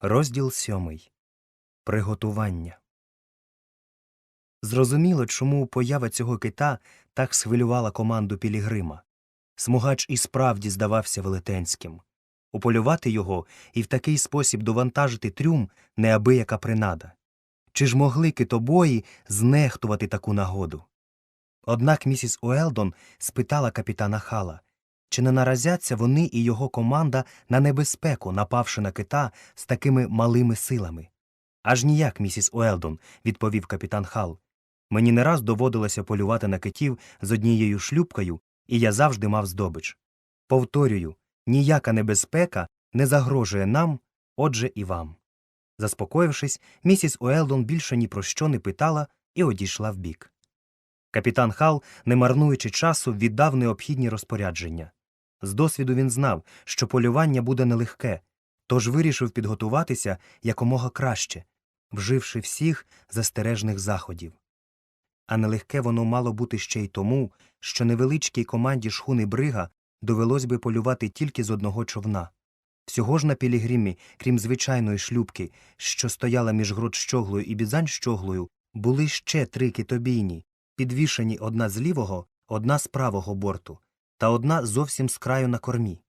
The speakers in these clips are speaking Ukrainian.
Розділ сьомий. Приготування. Зрозуміло, чому поява цього кита так схвилювала команду Пілігрима. Смугач і справді здавався велетенським. Уполювати його і в такий спосіб довантажити трюм неабияка принада. Чи ж могли китобої знехтувати таку нагоду? Однак місіс Уелдон спитала капітана Хала, чи не наразяться вони і його команда на небезпеку, напавши на кита з такими малими силами? Аж ніяк, місіс Уелдон, відповів капітан Хал. Мені не раз доводилося полювати на китів з однією шлюбкою, і я завжди мав здобич. Повторюю, ніяка небезпека не загрожує нам, отже, і вам. Заспокоївшись, місіс Уелдон більше ні про що не питала і одійшла вбік. Капітан Хал, не марнуючи часу, віддав необхідні розпорядження. З досвіду він знав, що полювання буде нелегке, тож вирішив підготуватися якомога краще, вживши всіх застережних заходів. А нелегке воно мало бути ще й тому, що невеличкій команді шхуни брига довелось би полювати тільки з одного човна. Всього ж на пілігримі, крім звичайної шлюбки, що стояла між Гродщоглою і Бідзанщоглою, були ще три китобійні, підвішені одна з лівого, одна з правого борту, та одна зовсім з краю на кормі.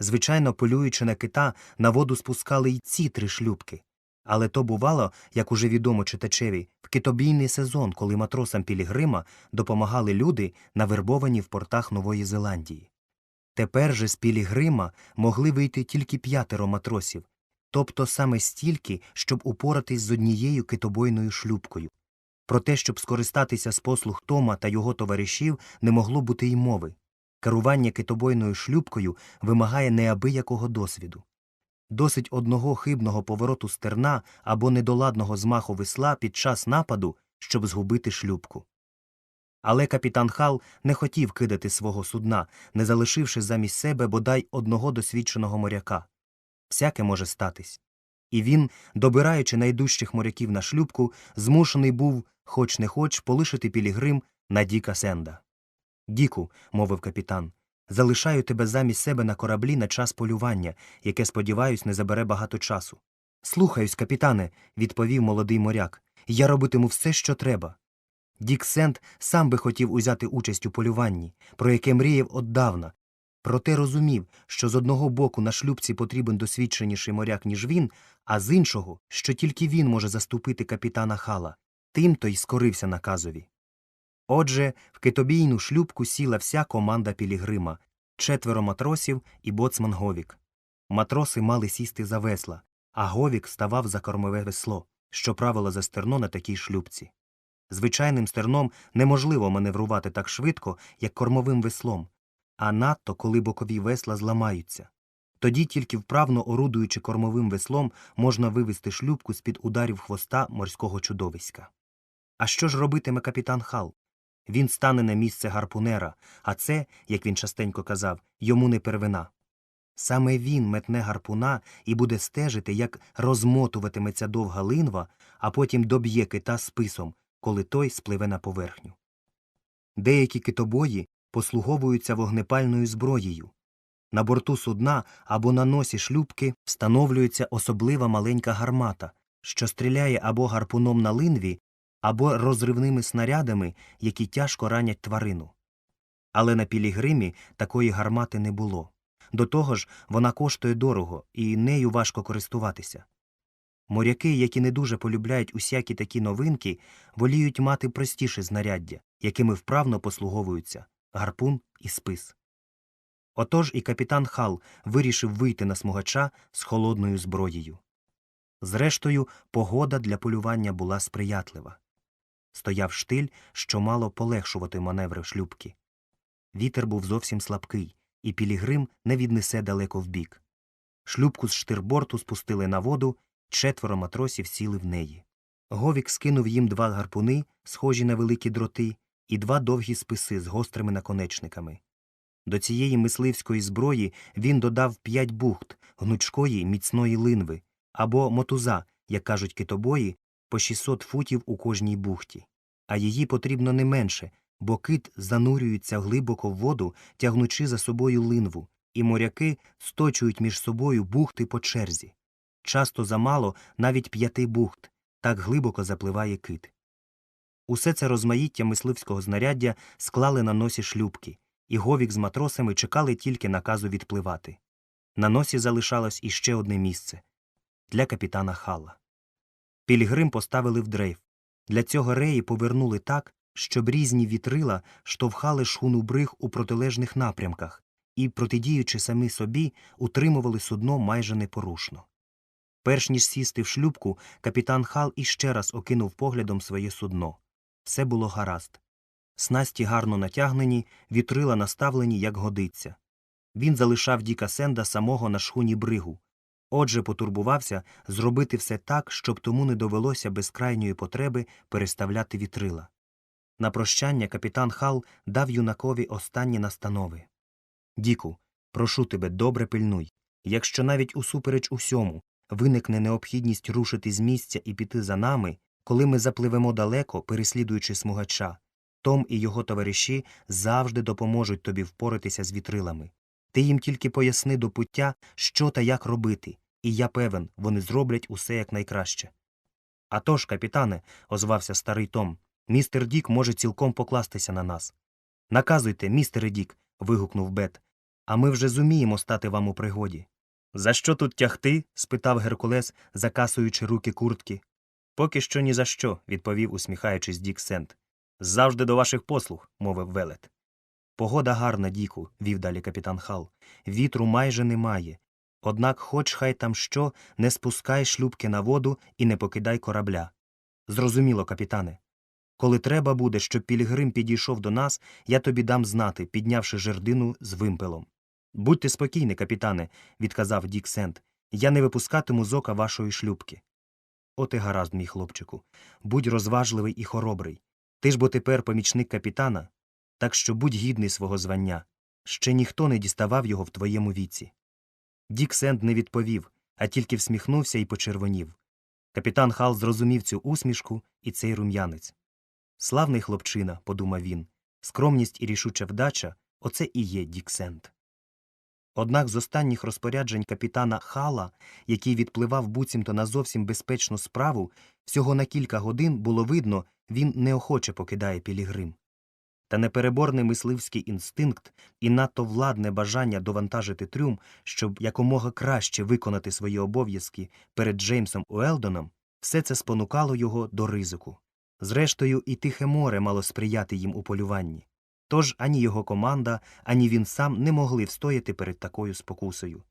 Звичайно, полюючи на кита, на воду спускали й ці три шлюбки. Але то бувало, як уже відомо читачеві, в китобійний сезон, коли матросам Пілігрима допомагали люди, навербовані в портах Нової Зеландії. Тепер же з Пілігрима могли вийти тільки п'ятеро матросів, тобто саме стільки, щоб упоратись з однією китобойною шлюбкою. Про те, щоб скористатися з послуг Тома та його товаришів, не могло бути й мови. Керування китобойною шлюбкою вимагає неабиякого досвіду. Досить одного хибного повороту стерна або недоладного змаху весла під час нападу, щоб згубити шлюбку. Але капітан Хал не хотів кидати свого судна, не залишивши замість себе бодай одного досвідченого моряка. Всяке може статись. І він, добираючи найдужчих моряків на шлюбку, змушений був, хоч не хоч, полишити пілігрим на Діка Сенда. Діку, мовив капітан, залишаю тебе замість себе на кораблі на час полювання, яке, сподіваюсь, не забере багато часу. Слухаюсь, капітане, відповів молодий моряк. Я робитиму все, що треба. Дік Сент сам би хотів узяти участь у полюванні, про яке мріяв отдавна, проте розумів, що з одного боку на шлюбці потрібен досвідченіший моряк, ніж він, а з іншого, що тільки він може заступити капітана Хала. Тим то й скорився наказові. Отже, в китобійну шлюбку сіла вся команда Пілігрима, четверо матросів і боцман Говік. Матроси мали сісти за весла, а Говік ставав за кормове весло, що правило за стерно на такій шлюбці. Звичайним стерном неможливо маневрувати так швидко, як кормовим веслом, а надто коли бокові весла зламаються. Тоді тільки вправно орудуючи кормовим веслом, можна вивести шлюбку з-під ударів хвоста морського чудовиська. А що ж робитиме капітан Хал? Він стане на місце гарпунера, а це, як він частенько казав, йому не первина. Саме він метне гарпуна і буде стежити, як розмотуватиметься довга линва, а потім доб'є кита списом, коли той спливе на поверхню. Деякі китобої послуговуються вогнепальною зброєю. На борту судна або на носі шлюбки встановлюється особлива маленька гармата, що стріляє або гарпуном на линві, або розривними снарядами, які тяжко ранять тварину. Але на пілігримі такої гармати не було. До того ж, вона коштує дорого, і нею важко користуватися. Моряки, які не дуже полюбляють усякі такі новинки, воліють мати простіше знаряддя, якими вправно послуговуються гарпун і спис. Отож і капітан Хал вирішив вийти на смугача з холодною зброєю. Зрештою, погода для полювання була сприятлива. Стояв штиль, що мало полегшувати маневри шлюбки. Вітер був зовсім слабкий, і пілігрим не віднесе далеко вбік. Шлюбку з штирборту спустили на воду, четверо матросів сіли в неї. Говік скинув їм два гарпуни, схожі на великі дроти, і два довгі списи з гострими наконечниками. До цієї мисливської зброї він додав п'ять бухт гнучкої міцної линви або мотуза, як кажуть китобої, по 600 футів у кожній бухті. А її потрібно не менше, бо кит занурюється глибоко в воду, тягнучи за собою линву, і моряки сточують між собою бухти по черзі. часто замало навіть п'яти бухт, так глибоко запливає кит. Усе це розмаїття мисливського знаряддя склали на носі шлюбки, і говік з матросами чекали тільки наказу відпливати. На носі залишалось іще одне місце для капітана Хала. Пілігрим поставили в дрейф. Для цього реї повернули так, щоб різні вітрила штовхали шхуну бриг у протилежних напрямках і, протидіючи самі собі, утримували судно майже непорушно. Перш ніж сісти в шлюбку, капітан Хал іще раз окинув поглядом своє судно. Все було гаразд. Снасті гарно натягнені, вітрила наставлені, як годиться. Він залишав Діка Сенда самого на шхуні бригу. Отже, потурбувався зробити все так, щоб тому не довелося без крайньої потреби переставляти вітрила. На прощання капітан Хал дав юнакові останні настанови. Діку, прошу тебе, добре пильнуй. Якщо навіть усупереч усьому виникне необхідність рушити з місця і піти за нами, коли ми запливемо далеко, переслідуючи смугача, Том і його товариші завжди допоможуть тобі впоратися з вітрилами. Ти їм тільки поясни до пуття, що та як робити, і я певен, вони зроблять усе якнайкраще. «А тож, капітане, озвався старий Том, містер Дік може цілком покластися на нас. Наказуйте, містере Дік. вигукнув Бет. А ми вже зуміємо стати вам у пригоді. За що тут тягти? спитав Геркулес, закасуючи руки куртки. Поки що ні за що, відповів, усміхаючись Дік Сент. Завжди до ваших послуг, мовив велет. Погода гарна, Діку, вів далі капітан Хал. Вітру майже немає. Однак, хоч хай там що, не спускай шлюбки на воду і не покидай корабля. Зрозуміло, капітане. Коли треба буде, щоб Пілігрим підійшов до нас, я тобі дам знати, піднявши жердину з вимпелом. Будьте спокійні, капітане, відказав Дік Сент. Я не випускатиму з ока вашої шлюбки. От і гаразд, мій хлопчику. Будь розважливий і хоробрий. Ти ж бо тепер помічник капітана, так що будь гідний свого звання. Ще ніхто не діставав його в твоєму віці. Дік Сент не відповів, а тільки всміхнувся і почервонів. Капітан Хал зрозумів цю усмішку і цей рум'янець. Славний хлопчина, подумав він, скромність і рішуча вдача оце і є Дік Сент. Однак з останніх розпоряджень капітана Хала, який відпливав буцімто на зовсім безпечну справу, всього на кілька годин було видно, він неохоче покидає Пілігрим. Та непереборний мисливський інстинкт і надто владне бажання довантажити трюм, щоб якомога краще виконати свої обов'язки перед Джеймсом Уелдоном, все це спонукало його до ризику. Зрештою, і тихе море мало сприяти їм у полюванні. Тож ані його команда, ані він сам не могли встояти перед такою спокусою.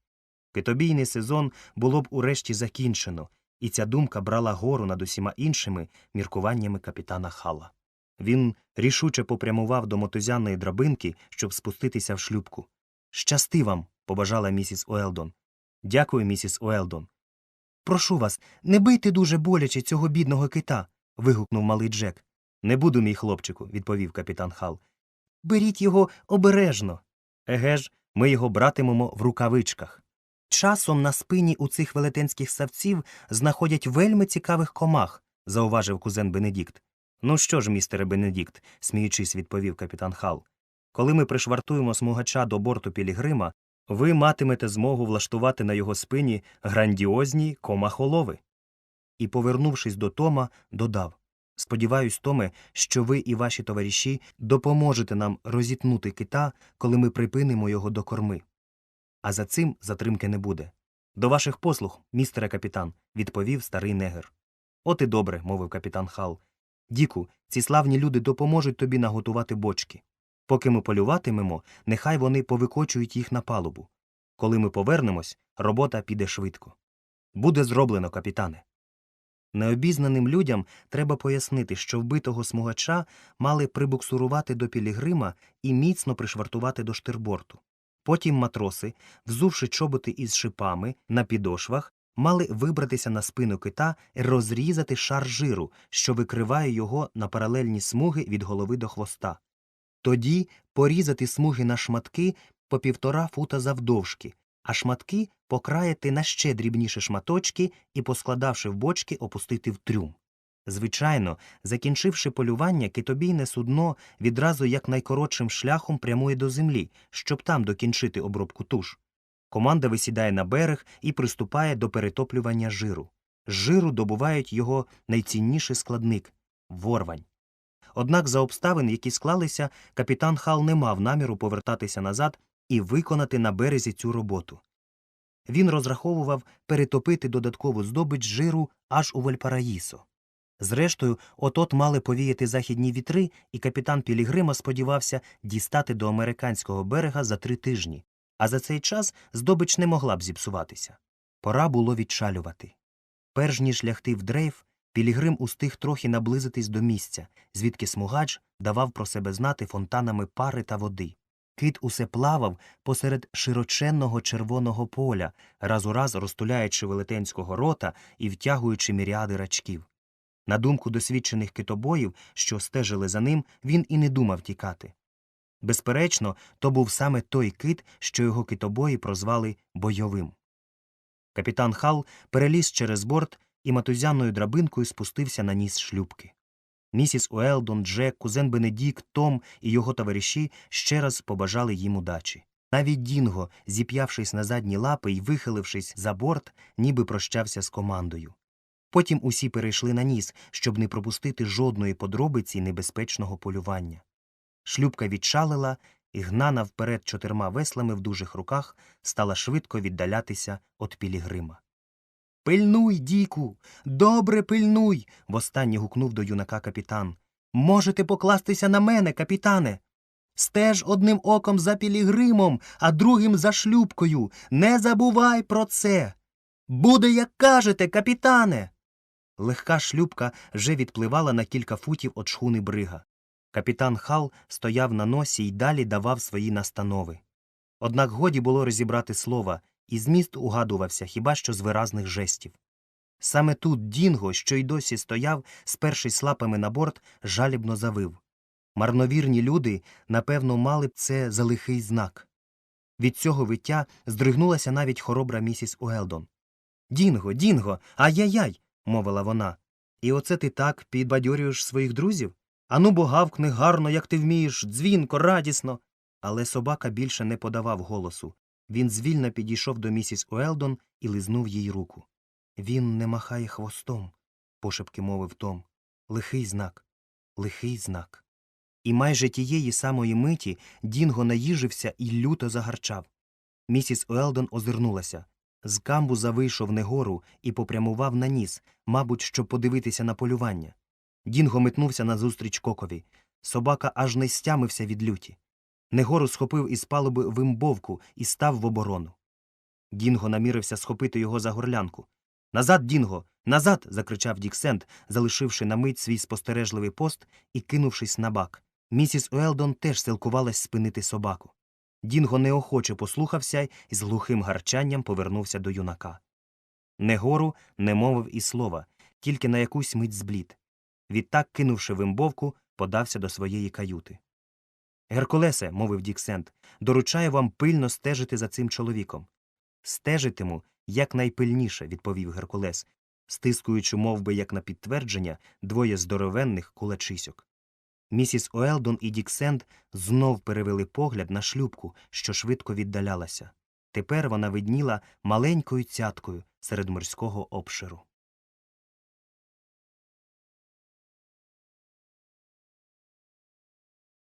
Китобійний сезон було б урешті закінчено, і ця думка брала гору над усіма іншими міркуваннями капітана Хала. Він рішуче попрямував до мотузяної драбинки, щоб спуститися в шлюбку. Щасти вам, побажала місіс Уелдон. Дякую, місіс Уелдон. Прошу вас, не бийте дуже боляче цього бідного кита. вигукнув малий Джек. Не буду, мій хлопчику, відповів капітан Хал. Беріть його обережно. Еге ж, ми його братимемо в рукавичках. Часом на спині у цих велетенських савців знаходять вельми цікавих комах, зауважив кузен Бенедікт. Ну що ж, містере Бенедікт, сміючись, відповів капітан Хал. Коли ми пришвартуємо смугача до борту Пілігрима, ви матимете змогу влаштувати на його спині грандіозні комахолови. І, повернувшись до Тома, додав Сподіваюсь, Томе, що ви і ваші товариші допоможете нам розітнути кита, коли ми припинимо його до корми. А за цим затримки не буде. До ваших послуг, містере капітан, відповів старий негер. От і добре, мовив капітан Хал. Діку, ці славні люди допоможуть тобі наготувати бочки. Поки ми полюватимемо, нехай вони повикочують їх на палубу. Коли ми повернемось, робота піде швидко. Буде зроблено, капітане. Необізнаним людям треба пояснити, що вбитого смугача мали прибуксурувати до Пілігрима і міцно пришвартувати до штирборту. Потім матроси, взувши чоботи із шипами на підошвах, мали вибратися на спину кита і розрізати шар жиру, що викриває його на паралельні смуги від голови до хвоста. Тоді порізати смуги на шматки по півтора фута завдовжки, а шматки покраяти на ще дрібніші шматочки і, поскладавши в бочки, опустити в трюм. Звичайно, закінчивши полювання, китобійне судно відразу як найкоротшим шляхом прямує до землі, щоб там докінчити обробку туш. Команда висідає на берег і приступає до перетоплювання жиру. З жиру добувають його найцінніший складник ворвань. Однак за обставин, які склалися, капітан Хал не мав наміру повертатися назад і виконати на березі цю роботу. Він розраховував перетопити додаткову здобич жиру аж у Вальпараїсо. Зрештою, от-от мали повіяти західні вітри, і капітан Пілігрима сподівався дістати до американського берега за три тижні, а за цей час здобич не могла б зіпсуватися. Пора було відчалювати. Перш ніж лягти в дрейф, Пілігрим устиг трохи наблизитись до місця, звідки смугач давав про себе знати фонтанами пари та води. Кит усе плавав посеред широченного червоного поля, раз у раз розтуляючи велетенського рота і втягуючи міріади рачків. На думку досвідчених китобоїв, що стежили за ним, він і не думав тікати. Безперечно, то був саме той кит, що його китобої прозвали бойовим. Капітан Хал переліз через борт і матузяною драбинкою спустився на ніс шлюбки. Місіс Уелдон, Джек, кузен Бенедікт, Том і його товариші ще раз побажали їм удачі. Навіть Дінго, зіп'явшись на задні лапи і вихилившись за борт, ніби прощався з командою. Потім усі перейшли на ніс, щоб не пропустити жодної подробиці небезпечного полювання. Шлюбка відчалила, і гнана вперед чотирма веслами в дужих руках стала швидко віддалятися від пілігрима. Пильнуй, Діку, добре пильнуй. востаннє гукнув до юнака капітан. Можете покластися на мене, капітане. Стеж одним оком за пілігримом, а другим за шлюбкою. Не забувай про це. Буде, як кажете, капітане. Легка шлюбка вже відпливала на кілька футів від шхуни брига. Капітан Хал стояв на носі й далі давав свої настанови. Однак годі було розібрати слова, і зміст угадувався хіба що з виразних жестів. Саме тут Дінго, що й досі стояв, спершись лапами на борт, жалібно завив. Марновірні люди, напевно, мали б це за лихий знак. Від цього виття здригнулася навіть хоробра місіс Уелдон. Дінго, Дінго, ай-яй-яй, мовила вона. І оце ти так підбадьорюєш своїх друзів? Ану бо гавкни гарно, як ти вмієш, дзвінко, радісно. Але собака більше не подавав голосу. Він звільно підійшов до місіс Уелдон і лизнув їй руку. Він не махає хвостом, пошепки мовив Том. Лихий знак, лихий знак. І майже тієї самої миті Дінго наїжився і люто загарчав. Місіс Уелдон озирнулася. З камбуза вийшов негору і попрямував на ніс, мабуть, щоб подивитися на полювання. Дінго метнувся назустріч кокові. Собака аж не стямився від люті. Негору схопив із палуби вимбовку і став в оборону. Дінго намірився схопити його за горлянку. Назад, Дінго, назад. закричав Діксент, залишивши на мить свій спостережливий пост і кинувшись на бак. Місіс Уелдон теж силкувалась спинити собаку. Дінго неохоче послухався і з глухим гарчанням повернувся до юнака. Негору не мовив і слова, тільки на якусь мить зблід. Відтак, кинувши вимбовку, подався до своєї каюти. Геркулесе, мовив Діксент, доручаю вам пильно стежити за цим чоловіком. Стежитиму якнайпильніше, відповів Геркулес, стискуючи мов би, як на підтвердження двоє здоровенних кулачисьок. Місіс Уелдон і Діксент знов перевели погляд на шлюбку, що швидко віддалялася. Тепер вона видніла маленькою цяткою серед морського обширу.